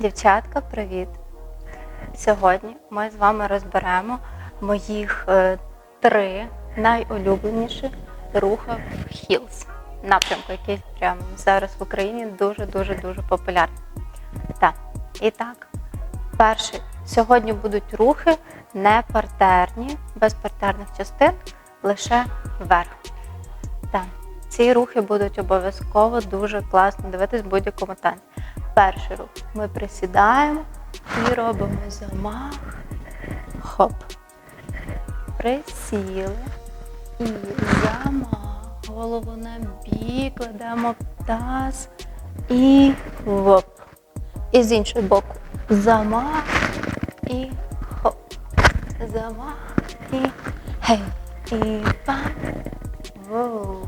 Дівчатка, привіт! Сьогодні ми з вами розберемо моїх е, три найулюбленіші рухи в хілс. Напрямку, який прямо зараз в Україні дуже-дуже дуже популярний. Так, і так, перший. Сьогодні будуть рухи не партерні, без партерних частин, лише вверх. Так, ці рухи будуть обов'язково дуже класно дивитись в будь-якому танці. Перший рух. Ми присідаємо і робимо замах. Хоп. Присіли. І замах. Голову на бік, кладемо таз і воп. І з іншого боку. Замах і хоп. Замах і гей. І пам. Воу.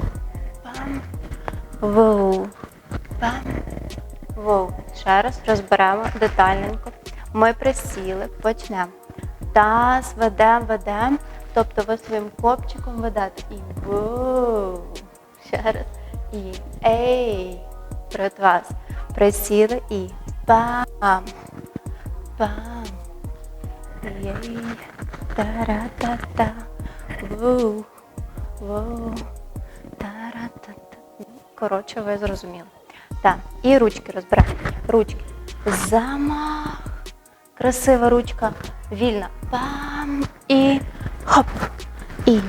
Пам. Воу. Пам. Воу. Ще раз розберемо детальненько. Ми присіли, почнемо. Таз ведемо, ведемо. Тобто ви своїм копчиком ведете. І воу. Ще раз. І ей. Перед вас. Присіли і пам. Пам. Єй. Та-ра-та-та. Воу. Воу. Та-ра-та-та. Коротше, ви зрозуміли. Так, і ручки розбираємо. Ручки. Замах. Красива ручка. Вільна. Пам. І хоп. І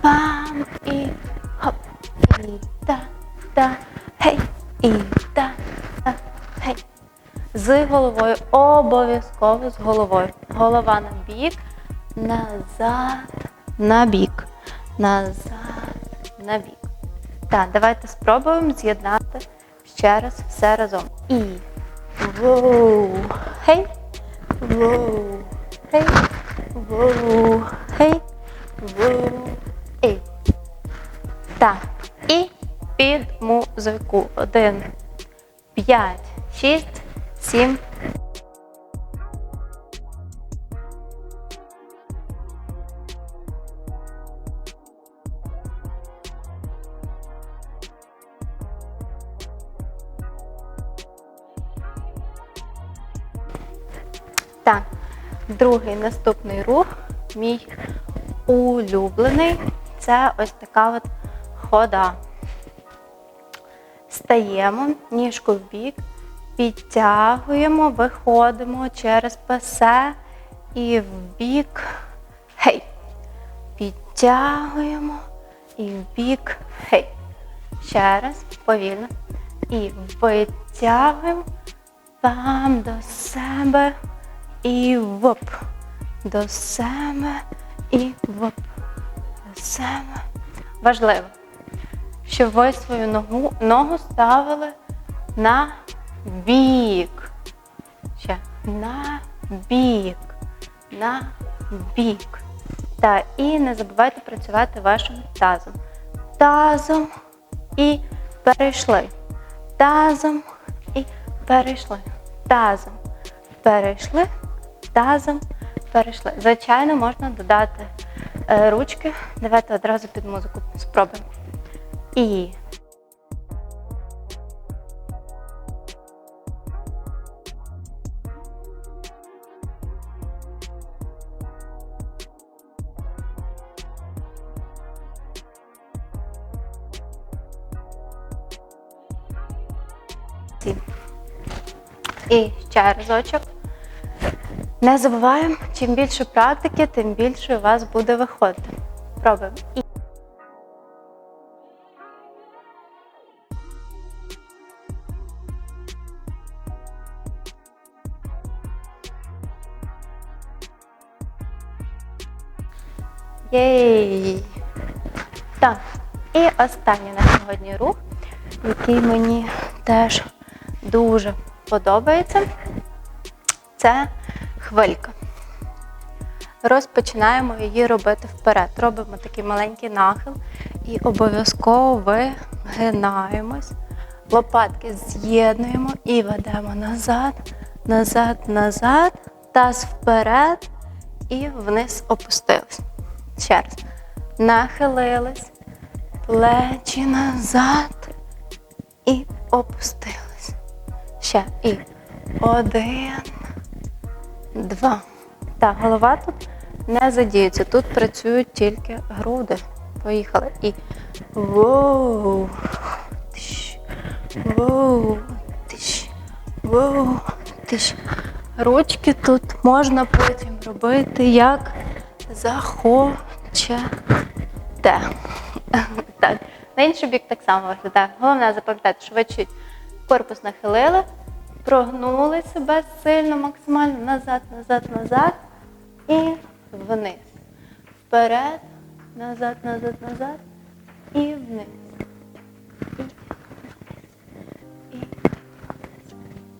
пам. І хоп. І та. Та. Гей. І та. Та. Гей. З головою. Обов'язково з головою. Голова на бік. Назад. На бік. Назад. На бік. Так, давайте спробуємо з'єднати ще раз все разом. І. Воу, хей, воу, хей, воу, хей, воу, ей. Так, і під музику. Один, п'ять, шість, сім. Так, другий наступний рух, мій улюблений, це ось така от хода. Стаємо, ніжку в бік, підтягуємо, виходимо через пасе і в бік. Гей. Підтягуємо і в бік. Гей. Ще раз, повільно. І витягуємо. Пам до себе і воп. До себе і воп. До себе. Важливо, щоб ви свою ногу, ногу ставили на бік. Ще на бік. На бік. Так, і не забувайте працювати вашим тазом. Тазом і перейшли. Тазом і перейшли. Тазом перейшли, тазом перейшли. Звичайно, можна додати е, ручки. Давайте одразу під музику спробуємо. І. І ще разочок. Не забуваємо, чим більше практики, тим більше у вас буде виходити. Пробуємо. Єй! Так, і останній на сьогодні рух, який мені теж дуже подобається. Це хвилька. Розпочинаємо її робити вперед. Робимо такий маленький нахил і обов'язково вигинаємось. Лопатки з'єднуємо і ведемо назад, назад, назад, таз вперед і вниз опустились. Ще раз. Нахилились, плечі назад і опустились. Ще і Один. Два. Так, голова тут не задіється. Тут працюють тільки груди. Поїхали. І воу. Тиш. Воу. Тиш. Воу. Тиш. Ручки тут можна потім робити як захочете. Так. На інший бік так само виглядає. Головне запам'ятати, що ви корпус нахилили, прогнули себе сильно, максимально назад, назад, назад і вниз. Вперед, назад, назад, назад і вниз. І, і.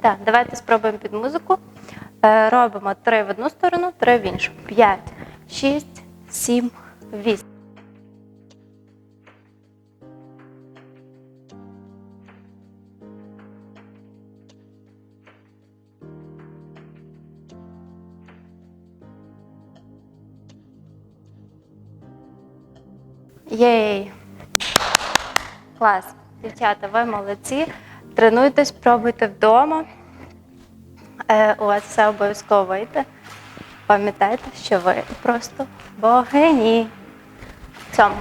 Так, давайте спробуємо під музику. Е, Робимо три в одну сторону, три в іншу. П'ять, шість, сім, вісім. Єй! Клас. Дівчата, ви молодці. Тренуйтесь, пробуйте вдома. Е, у вас все обов'язково вийде. Пам'ятайте, що ви просто богині. В цьому.